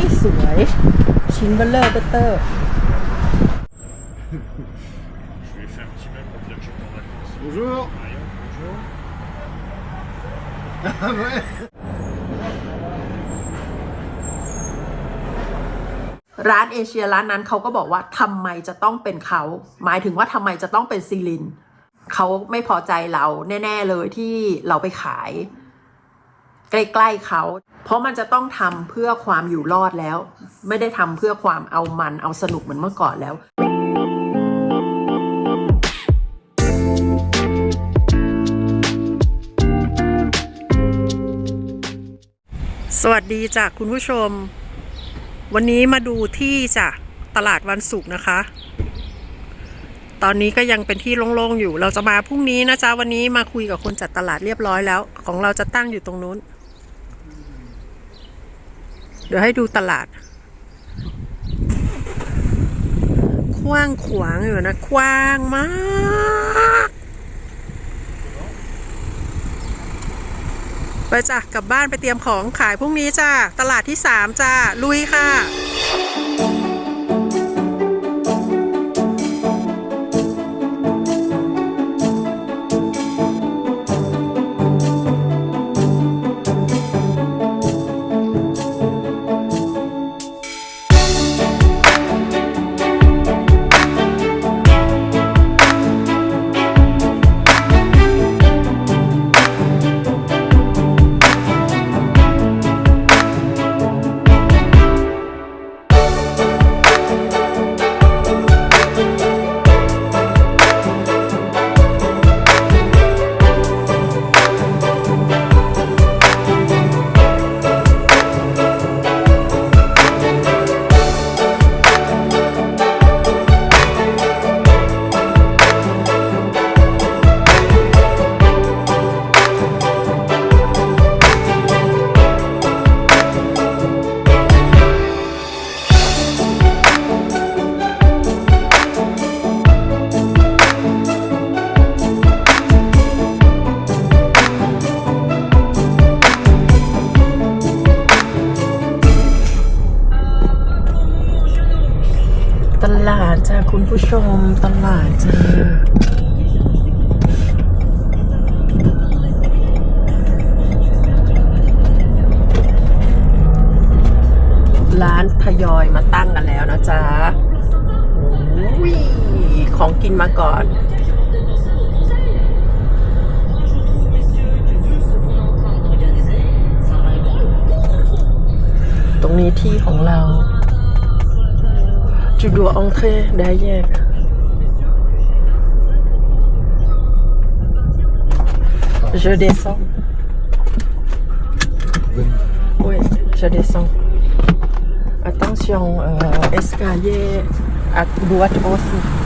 ยสวย ชิ้นเบลเลอร์เบเตอร์ Je lui ai fait un petit mail pour dire que je prends en vacances. Bonjour. Marion, bonjour. Ah ouais ร้านเอเชียร้านนั้นเขาก็บอกว่าทำไมจะต้องเป็นเขา หมายถึงว่าทำไมจะต้องเป็นซีลิน เขาไม่พอใจเราแน่ ๆเลยที่เราไปขาย ใกล้ๆเขา เพราะมันจะต้องทำเพื่อความอยู่รอดแล้ว ไม่ได้ทำเพื่อความเอามันเอาสนุกเหมือนเมื่อก่อนแล้วสวัสดีจ้ะคุณผู้ชม วันนี้มาดูที่จ้ะตลาดวันศุกร์นะคะ ตอนนี้ก็ยังเป็นที่โล่งๆอยู่ เราจะมาพรุ่งนี้นะจ๊ะวันนี้มาคุยกับคนจัดตลาดเรียบร้อยแล้ว ของเราจะตั้งอยู่ตรงนู้น เดี๋ยวให้ดูตลาดกว้างขวางอยู่นะกว้างมากไปจ้ะกลับบ้านไปเตรียมของขายพรุ่งนี้จ้ะตลาดที่สามจ้ะลุยค่ะ ผู้ชมตลาดจ้ะร้านทยอยมาตั้งกันแล้วนะจ๊ะโอ้ยของกินมาก่อน ตรงนี้ที่ของเรา Tu dois entrer derrière. Je descends. Oui, je descends. Attention, euh, escalier à droite aussi.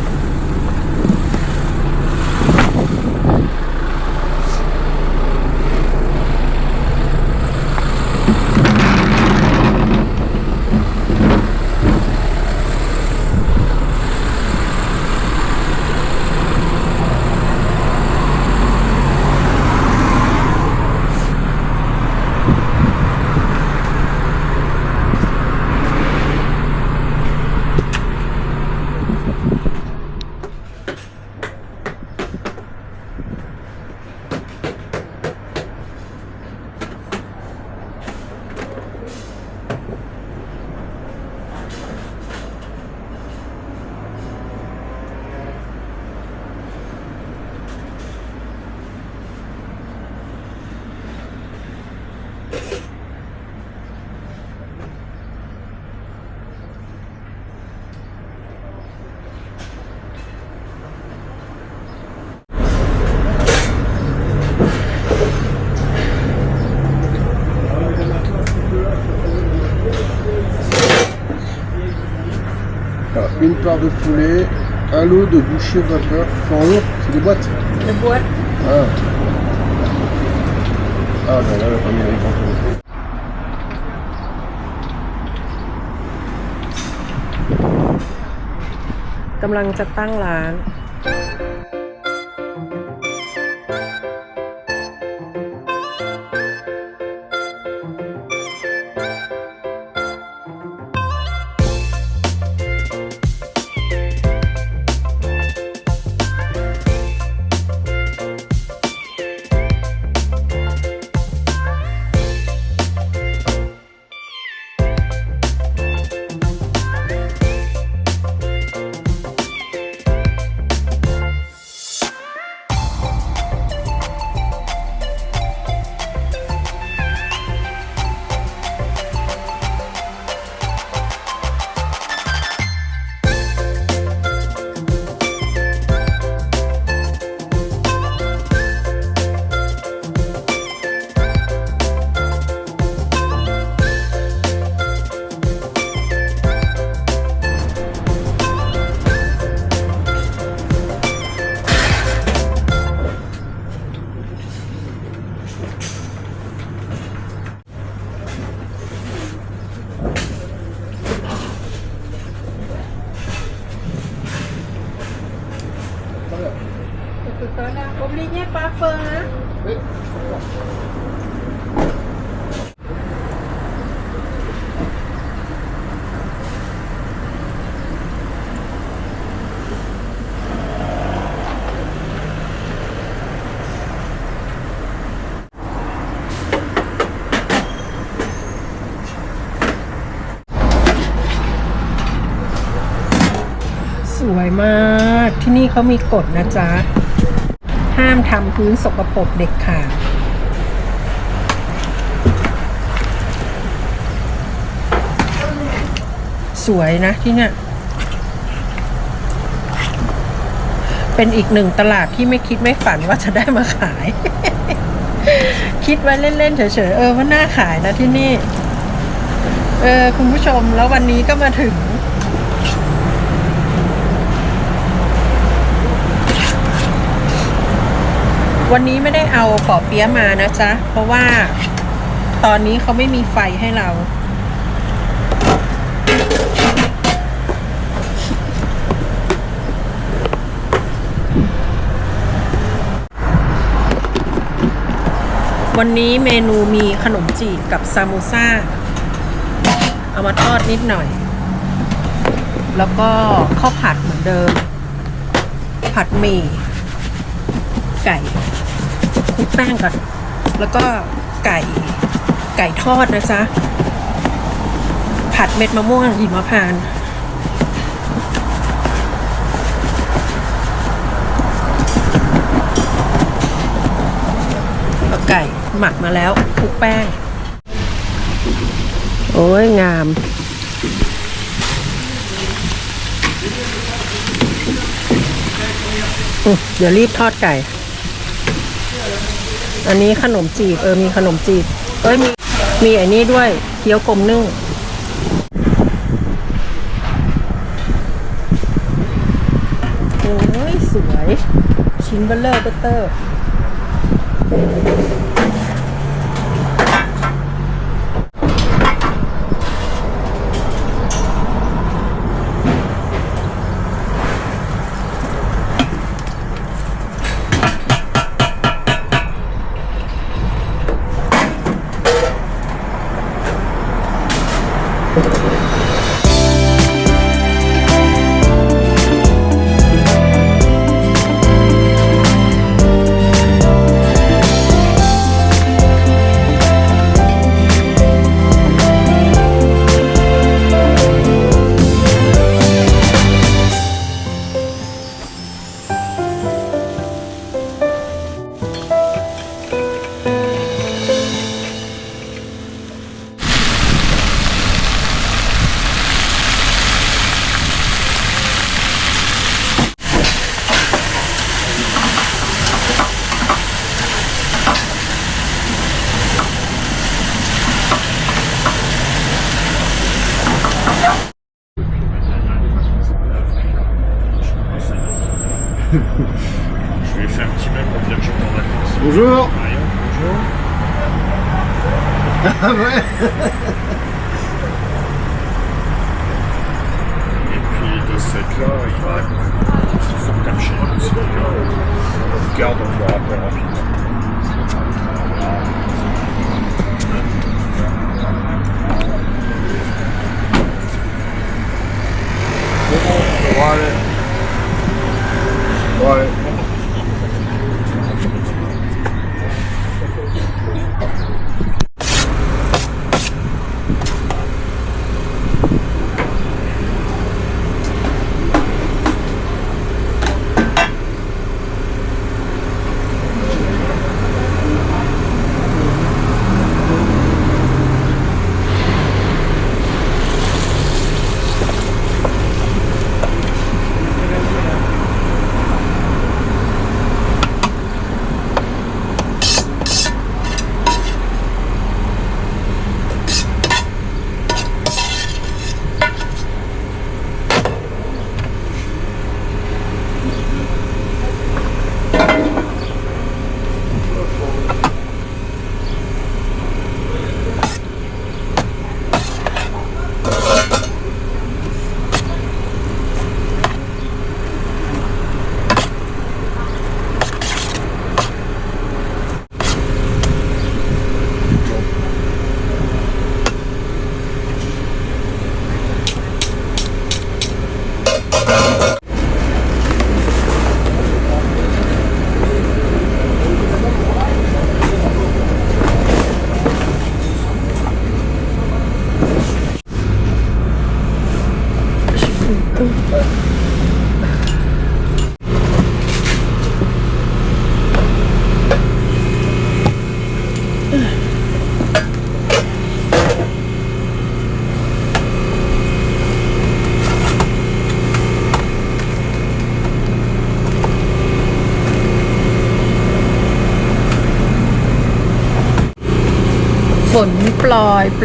part de poulet, un lot de bouchée vapeur. Enfin, en lot, c'est des boîtes. La boîte. Ah. Ah, ben là, la première est contrôlée. กำลังจะตั้งร้าน วยมากที่นี่เขามีกฎนะจ๊ะ ห้ามทำพื้นสกปรกเด็กขาดสวยนะที่เนี่ย เป็นอีกหนึ่งตลาดที่ไม่คิดไม่ฝันว่าจะได้มาขาย คิดไว้เล่น ๆ เฉย ๆ เออว่าน่าขายนะที่นี่ เออ คุณผู้ชมแล้ววันนี้ก็มาถึง วันนี้ไม่ได้เอาปอเปี๊ยะมานะจ๊ะ เพราะว่าตอนนี้เขาไม่มีไฟให้เรา วันนี้เมนูมีขนมจีบกับซามูซ่า เอามาทอดนิดหน่อย แล้วก็ข้าวผัดเหมือนเดิม ผัดหมี่ไก่ คลุกแป้งก่อน แล้วก็ไก่ไก่ทอดนะจ๊ะ ผัดเม็ดมะม่วงหิมพานต์ไก่หมักมาแล้วคลุกแป้ง โอ้ยงามเดี๋ยวรีบทอดไก่ อันนี้ขนมจีบ เออมีขนมจีบ เอ้ยมีมีไอ้นี่ด้วยเกี๊ยวกลมนึ่งโอ้ยสวย ชิ้นเบลเลอร์เบเตอร์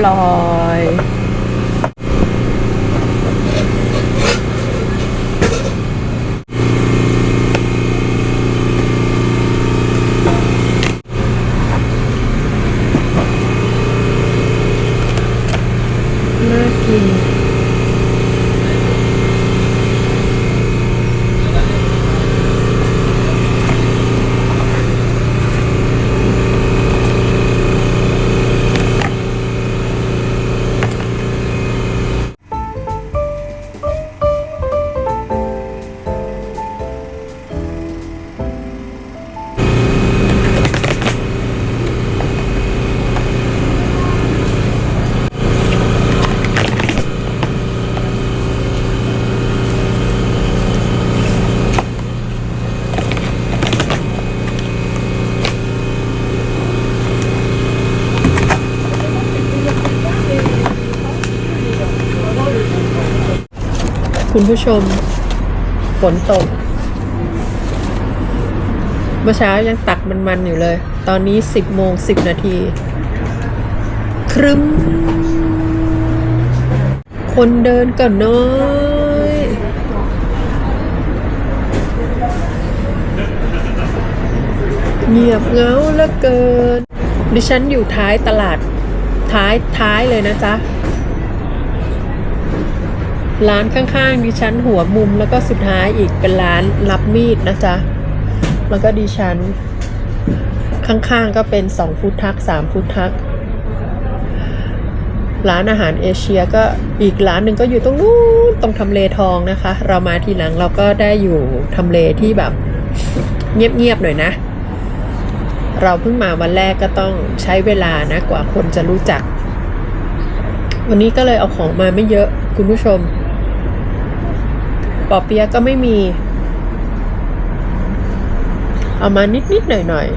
ล่อ คุณผู้ชม ฝนตก เมื่อเช้ายังตักมันๆอยู่เลย ตอนนี้สิบโมงสิบนาที ครึ้ม คนเดินก็น้อยเงียบเงาเหลือเกิน ดิฉันอยู่ท้ายตลาดท้ายท้ายเลยนะจ๊ะ ร้านข้างๆดิฉันหัวมุมแล้วก็สุดท้ายอีกเป็นร้านรับมีดนะจ๊ะ แล้วก็ดิฉัน ข้างๆก็เป็นสองฟุตทักสามฟุตทัก ร้านอาหารเอเชียก็อีกร้านหนึ่งก็อยู่ตรงนู้นตรงทำเลทองนะคะ เรามาทีหลังเราก็ได้อยู่ทำเลที่แบบเงียบๆหน่อยนะ เราเพิ่งมาวันแรกก็ต้องใช้เวลานะกว่าคนจะรู้จัก วันนี้ก็เลยเอาของมาไม่เยอะคุณผู้ชม ปอเปียะก็ไม่มี เอามานิดๆหน่อย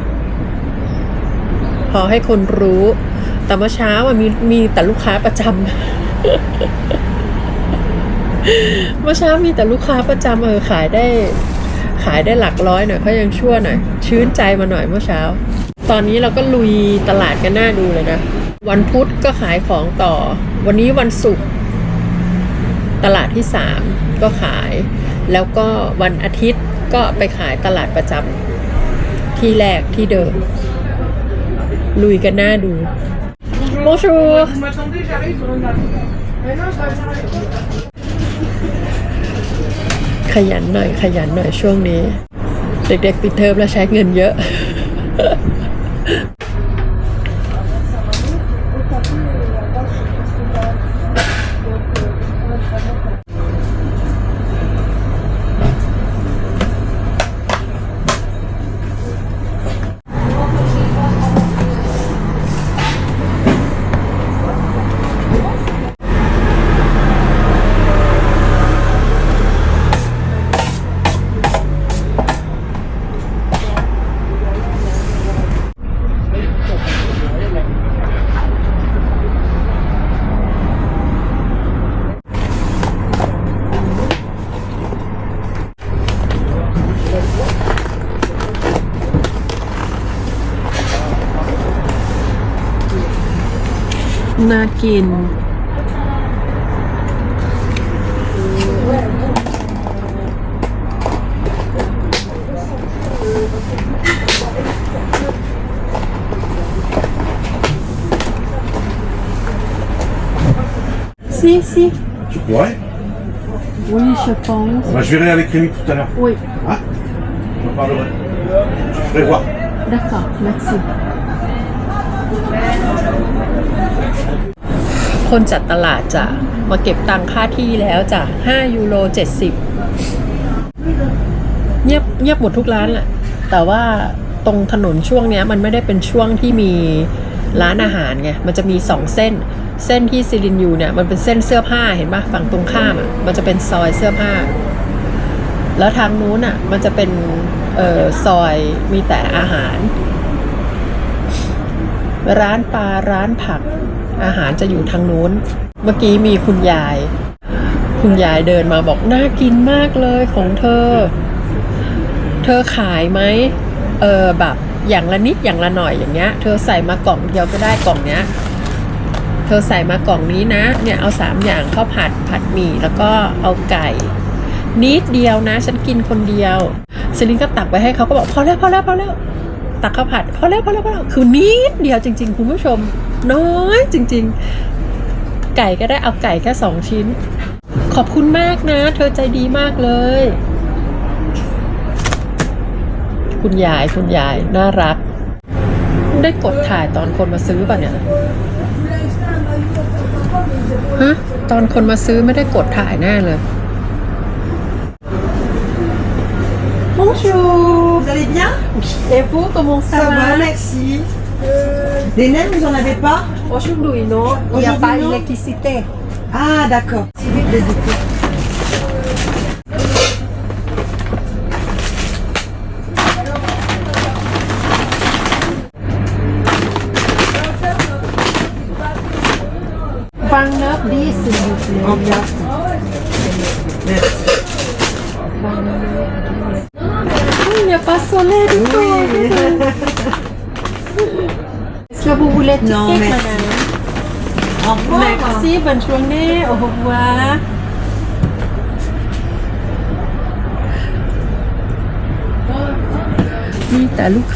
ๆพอให้คนรู้ แต่เมื่อเช้าอะมีมีแต่ลูกค้าประจำเมื่อเช้ามีแต่ลูกค้าประจำเออขายได้ ขายได้หลักร้อยหน่อยเขายังชั่วหน่อย ชื้นใจมาหน่อยเมื่อเช้า ตอนนี้เราก็ลุยตลาดกันหน้าดูเลยนะ วันพุธก็ขายของต่อ วันนี้วันศุกร์ตลาดที่สาม ก็ขาย แล้วก็วันอาทิตย์ก็ไปขายตลาดประจำที่แรกที่เดิม ลุยกันหน้าดู Bonjour ขยันหน่อยขยันหน่อยช่วงนี้ เด็กๆปิดเทอมแล้วใช้เงินเยอะ กิน Si, si. Tu pourrais Oui, je pense. Bah, Je verrai avec Rémi tout à l'heure. Oui, Hein J'en parlerai. Je ferai voir. d'accord, merci. คนจัดตลาดจ้ะมาเก็บตังค่าที่แล้วจ้ะ5ยูโร70 เงียบเงียบหมดทุกร้านแหละแต่ว่าตรงถนนช่วงเนี้ยมันไม่ได้เป็นช่วงที่มีร้านอาหารไง มันจะมีสองเส้น เส้นที่ซิลินยูเนี่ยมันเป็นเส้นเสื้อผ้าเห็นปะฝั่งตรงข้ามอะ มันจะเป็นซอยเสื้อผ้า แล้วทางนู้นอะ มันจะเป็นเอ่อซอยมีแต่อาหาร ร้านปลาร้านผัก อาหารจะอยู่ทางนู้น เมื่อกี้มีคุณยาย คุณยายเดินมาบอกน่ากินมากเลยของเธอ เธอขายไหมเออแบบอย่างละนิดอย่างละหน่อยอย่างเงี้ย เธอใส่มากล่องเดียวก็ได้กล่องเนี้ย เธอใส่มากล่องนี้นะ เนี่ยเอาสามอย่างข้าวผัดผัดหมี่แล้วก็เอาไก่ นิดเดียวนะ ฉันกินคนเดียวซลินก็ตักไปให้เขาก็บอกพอแล้วพอแล้วพอแล้วตักข้าวผัดพอแล้วพอแล้วพอแล้วคือนิดเดียวจริง ๆ คุณผู้ชม น้อยจริง ๆ ไก่ก็ได้เอาไก่แค่สองชิ้น ขอบคุณมากนะ เธอใจดีมากเลย คุณยายคุณยาย น่ารัก ได้กดถ่ายตอนคนมาซื้อป่ะเนี่ยฮะตอนคนมาซื้อไม่ได้กดถ่ายแน่เลย Bonjour, vous allez bien Et vous, comment ça, Ça va, merci. Des naines, vous n'en avez pas Aujourd'hui, non. Il n'y a pas d'électricité. Ah, d'accord. Merci. Il n'y a pas de soleil. Du tout. Est-ce que vous voulez ticket, Non, merci. madame Au revoir. Merci, bonne journée, au revoir. มีแต่ลูก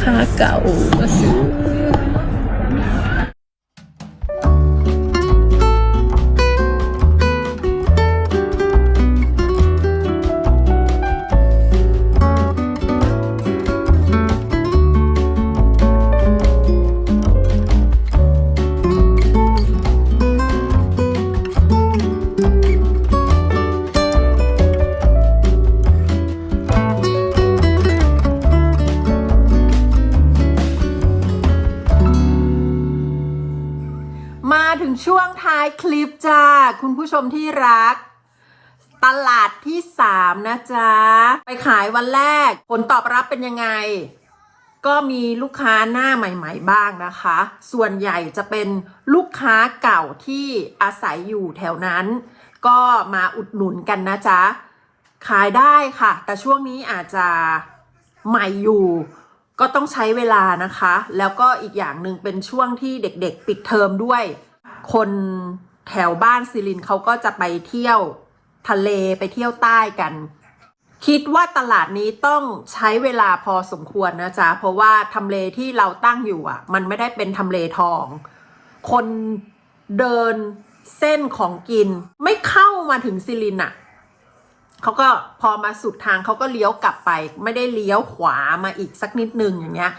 คุณผู้ชมที่รัก ตลาดที่สามนะจ๊ะ ไปขายวันแรก ผลตอบรับเป็นยังไง ก็มีลูกค้าหน้าใหม่ ๆ บ้างนะคะ ส่วนใหญ่จะเป็นลูกค้าเก่าที่อาศัยอยู่แถวนั้น ก็มาอุดหนุนกันนะจ๊ะ ขายได้ค่ะ แต่ช่วงนี้อาจจะใหม่อยู่ก็ต้องใช้เวลานะคะ แล้วก็อีกอย่างหนึ่งเป็นช่วงที่เด็กๆ ปิดเทอมด้วย คน แถวบ้านซิลินเขาก็จะไปเที่ยวทะเลไปเที่ยวใต้กัน คิดว่าตลาดนี้ต้องใช้เวลาพอสมควรนะจ๊ะ เพราะว่าทำเลที่เราตั้งอยู่อะ มันไม่ได้เป็นทำเลทอง คนเดินเส้นของกินไม่เข้ามาถึงซิลินอะเขาก็พอมาสุดทางเขาก็เลี้ยวกลับไป ไม่ได้เลี้ยวขวามาอีกสักนิดนึงอย่างเงี้ย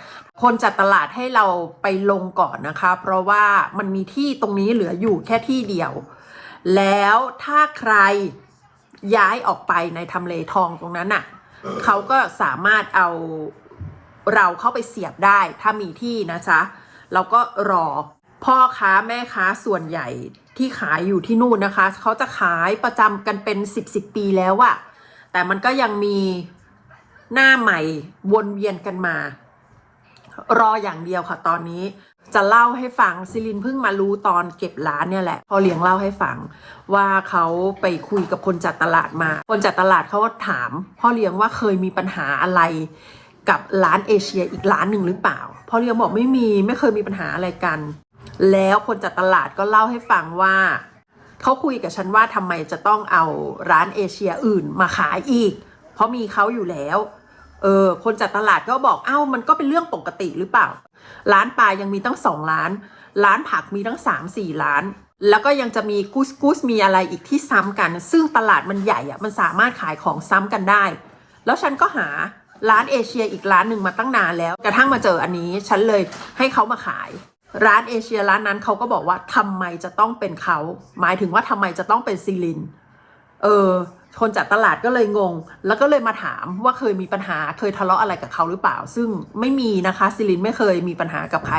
คนจัดตลาดให้เราไปลงก่อนนะคะ เพราะว่ามันมีที่ตรงนี้เหลืออยู่แค่ที่เดียว แล้วถ้าใครย้ายออกไปในทำเลทองตรงนั้นน่ะเขาก็สามารถเอาเราเข้าไปเสียบได้ถ้ามีที่นะจ๊ะเราก็รอพ่อค้าแม่ค้าส่วนใหญ่ที่ขายอยู่ที่นู่นนะคะ เขาจะขายประจำกันเป็นสิบสิบปีแล้วอะแต่มันก็ยังมีหน้าใหม่วนเวียนกันมา รออย่างเดียวค่ะตอนนี้จะเล่าให้ฟังซิลินเพิ่งมารู้ตอนเก็บร้านเนี่ยแหละ พอเลี้ยงเล่าให้ฟัง ว่าเขาไปคุยกับคนจัดตลาดมา คนจัดตลาดเขาก็ถาม พ่อเลี้ยงว่าเคยมีปัญหาอะไรกับร้านเอเชียอีกร้านหนึ่งหรือเปล่า พ่อเลี้ยงบอกไม่มีไม่เคยมีปัญหาอะไรกัน แล้วคนจัดตลาดก็เล่าให้ฟังว่าเขาคุยกับฉันว่าทำไมจะต้องเอาร้านเอเชียอื่นมาขายอีก เพราะมีเขาอยู่แล้ว เออคนจัดตลาดก็บอกเอ้ามันก็เป็นเรื่องปกติหรือเปล่า ร้านปลายังมีตั้งสองร้าน ร้านผักมีตั้งสามสี่ร้าน แล้วก็ยังจะมีกุสกุสมีอะไรอีกที่ซ้ำกัน ซึ่งตลาดมันใหญ่อะมันสามารถขายของซ้ำกันได้ แล้วฉันก็หาร้านเอเชียอีกร้านหนึ่งมาตั้งนานแล้ว กระทั่งมาเจออันนี้ ฉันเลยให้เขามาขาย ร้านเอเชียร้านนั้นเขาก็บอกว่าทำไมจะต้องเป็นเขา หมายถึงว่าทำไมจะต้องเป็นซีลิน เออคนจัดตลาดก็เลยงง แล้วก็เลยมาถามว่าเคยมีปัญหาเคยทะเลาะอะไรกับเขาหรือเปล่า ซึ่งไม่มีนะคะซิลินไม่เคยมีปัญหากับใคร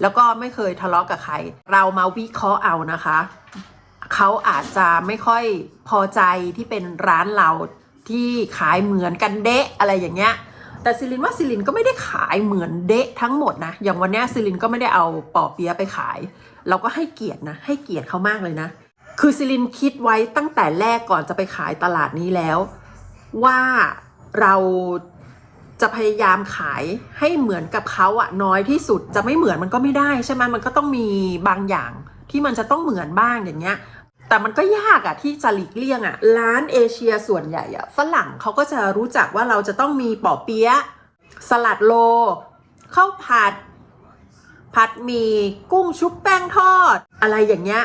แล้วก็ไม่เคยทะเลาะกับใคร เรามาวิเคราะห์เอานะคะ เขาอาจจะไม่ค่อยพอใจที่เป็นร้านเราที่ขายเหมือนกันเดะอะไรอย่างเงี้ย แต่ซิลินว่าซิลินก็ไม่ได้ขายเหมือนเดะทั้งหมดนะ อย่างวันเนี้ยซิลินก็ไม่ได้เอาปอเปียะไปขาย เราก็ให้เกียรตินะ ให้เกียรติเขามากเลยนะ คือซิลินคิดไว้ตั้งแต่แรกก่อนจะไปขายตลาดนี้แล้ว ว่าเราจะพยายามขายให้เหมือนกับเขาอะน้อยที่สุดจะไม่เหมือนมันก็ไม่ได้ใช่ไหมมันก็ต้องมีบางอย่างที่มันจะต้องเหมือนบ้างอย่างเงี้ย แต่มันก็ยากอะที่จะหลีกเลี่ยงอะร้านเอเชียส่วนใหญ่อะฝรั่งเขาก็จะรู้จักว่าเราจะต้องมีปอเปี๊ยะสลัดโลข้าวผัดผัดมีกุ้งชุบแป้งทอด อะไรอย่างเงี้ย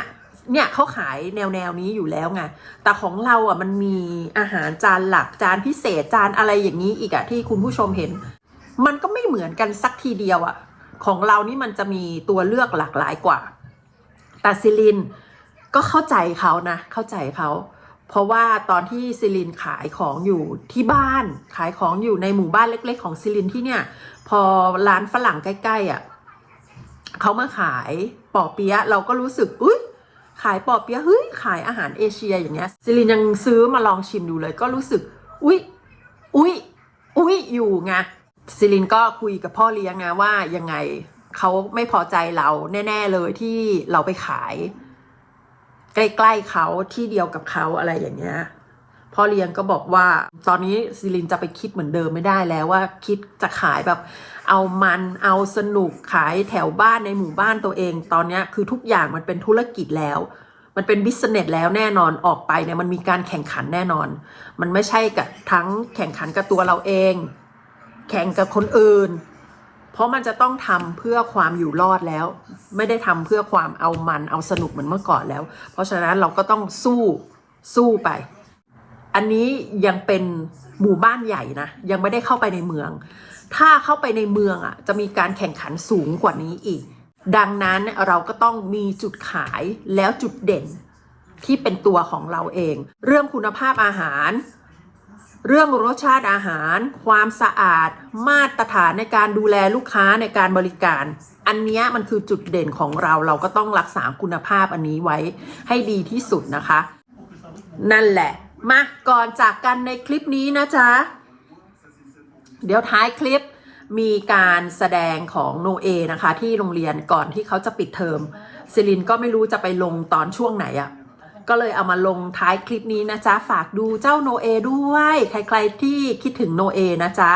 เนี่ยเขาขายแนวแนวนี้อยู่แล้วไง แต่ของเราอะมันมีอาหารจานหลักจานพิเศษจานอะไรอย่างนี้อีกอะที่คุณผู้ชมเห็น มันก็ไม่เหมือนกันสักทีเดียวอะ ของเรานี่มันจะมีตัวเลือกหลากหลายกว่า แต่ซิลินก็เข้าใจเขานะ เข้าใจเขาเพราะว่าตอนที่ซิลินขายของอยู่ที่บ้าน ขายของอยู่ในหมู่บ้านเล็ก ๆ ของซิลินที่เนี่ย พอร้านฝรั่งใกล้ๆอะ่ะเขามาขายปอเปี๊ยะเราก็รู้สึกอุ้ย ขายปอเปี๊ยะเฮ้ยขายอาหารเอเชียอย่างเงี้ยซิลินยังซื้อมาลองชิมดูเลย ก็รู้สึก อุ้ยอุ้ยอุ้ยอยู่ไงซิลินก็คุยกับพ่อเลี้ยงนะว่ายังไงเขาไม่พอใจเราแน่ ๆเลยที่เราไปขาย ใกล้ๆเขาที่เดียวกับเขาอะไรอย่างเงี้ยพ่อเลี้ยงก็บอกว่า ตอนนี้ซิลินจะไปคิดเหมือนเดิมไม่ได้แล้วว่าคิดจะขายแบบ เอามันเอาสนุกขายแถวบ้านในหมู่บ้านตัวเอง ตอนนี้คือทุกอย่างมันเป็นธุรกิจแล้ว มันเป็นบิสเนสแล้วแน่นอนออกไปเนี่ยมันมีการแข่งขันแน่นอน มันไม่ใช่กับทั้งแข่งขันกับตัวเราเอง แข่งกับคนอื่น เพราะมันจะต้องทำเพื่อความอยู่รอดแล้ว ไม่ได้ทำเพื่อความเอามันเอาสนุกเหมือนเมื่อก่อนแล้ว เพราะฉะนั้นเราก็ต้องสู้สู้ไป อันนี้ยังเป็นหมู่บ้านใหญ่นะยังไม่ได้เข้าไปในเมือง ถ้าเข้าไปในเมืองอะจะมีการแข่งขันสูงกว่านี้อีก ดังนั้นเราก็ต้องมีจุดขายแล้วจุดเด่นที่เป็นตัวของเราเอง เรื่องคุณภาพอาหาร เรื่องรสชาติอาหาร ความสะอาด มาตรฐานในการดูแลลูกค้าในการบริการ อันนี้มันคือจุดเด่นของเราเราก็ต้องรักษาคุณภาพอันนี้ไว้ให้ดีที่สุดนะคะ นั่นแหละ มาก่อนจากกันในคลิปนี้นะจ๊ะ เดี๋ยวท้ายคลิปมีการแสดงของโนเอนะคะ ที่โรงเรียนก่อนที่เขาจะปิดเทอมซิลินก็ไม่รู้จะไปลงตอนช่วงไหนอะ่ะก็เลยเอามาลงท้ายคลิปนี้นะจ๊ะ ฝากดูเจ้าโนเอด้วย ใครๆที่คิดถึงโนเอนะจ๊ะ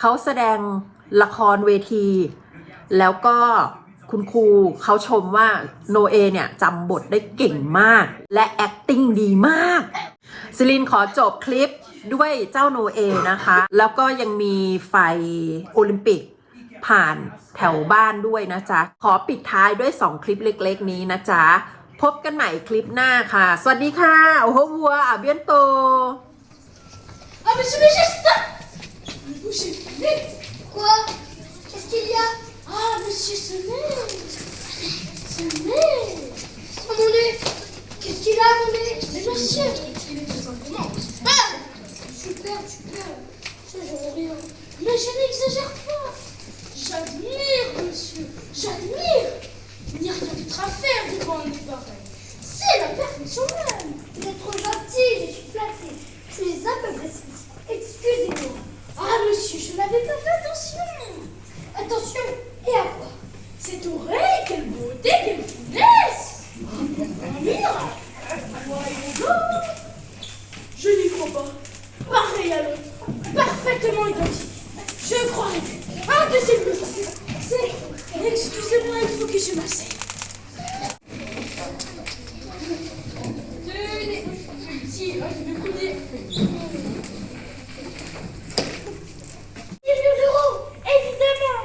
เขาแสดงละครเวที แล้วก็คุณครูเขาชมว่าโนเอเนี่ยจำบทได้เก่งมาก และ acting ดีมากซิลินขอจบคลิป ด้วยเจ้าโนเอนะคะ แล้วก็ยังมีไฟโอลิมปิกผ่านแถวบ้านด้วยนะจ๊ะ ขอปิดท้ายด้วย 2 คลิปเล็กๆ นี้นะจ๊ะ พบกันใหม่คลิปหน้าค่ะ สวัสดีค่ะ โอ้โหวัวอะเบียนโต Ah, monsieur le geste Bougez, mais Quoi Qu'est-ce qu'il y a Ah, monsieur Sonnet Sonnet Oh mon nez Qu'est-ce qu'il a, mon nez Mais monsieur Il est tout simplement super Super, super. Ça, j'en rien. Mais je n'exagère pas. J'admire, monsieur. J'admire. Il n'y a rien d'autre à faire devant un pareil C'est la perfection même. Vous êtes trop gentil, je suis flattée Je suis un peu précise. Excusez-moi. Ah, monsieur, je n'avais pas fait attention. Attention, et à quoi Cette oreille, quelle beauté, quelle finesse Un miracle Voyons Je n'y crois pas. Pareil à l'autre. Parfaitement identique. Je crois. Un de ces deux. C'est... Excusez-moi, il faut que je m'asseye. Tenez. Si, hein, je vais prendre Millions d'euros, évidemment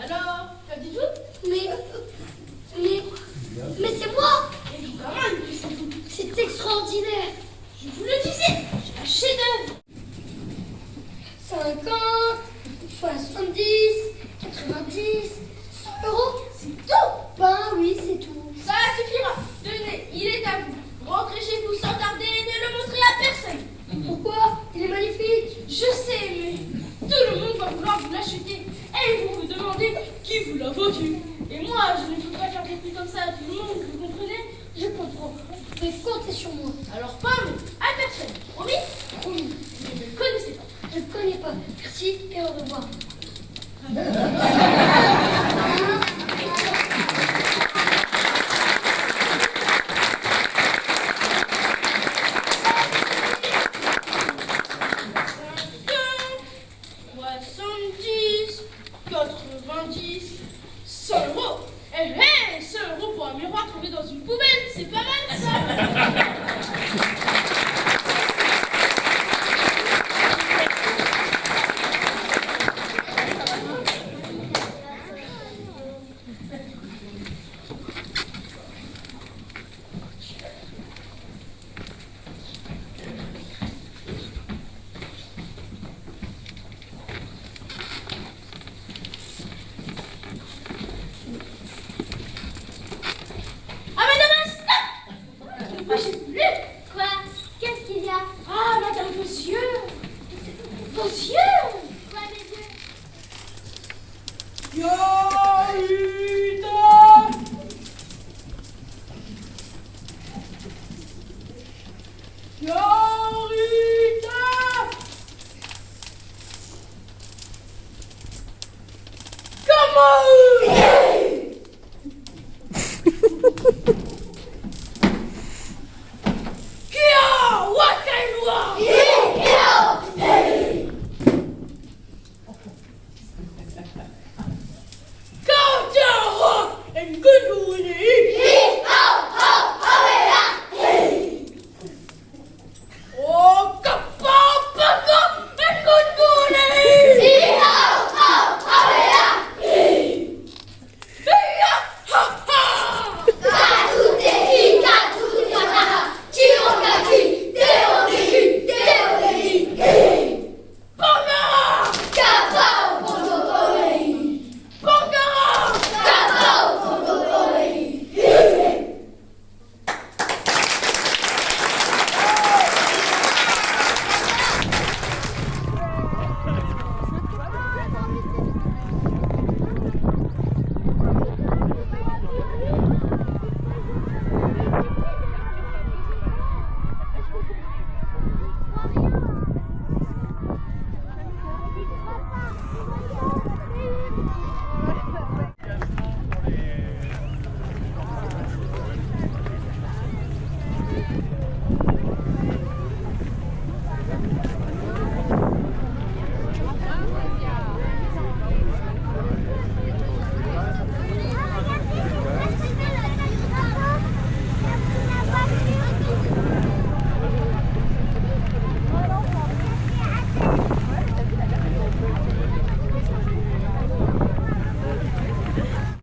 Alors, t'as dit tout Mais... Mais... Mais c'est moi Évidemment, C'est extraordinaire Je vous le disais, j'ai un chef-d'œuvre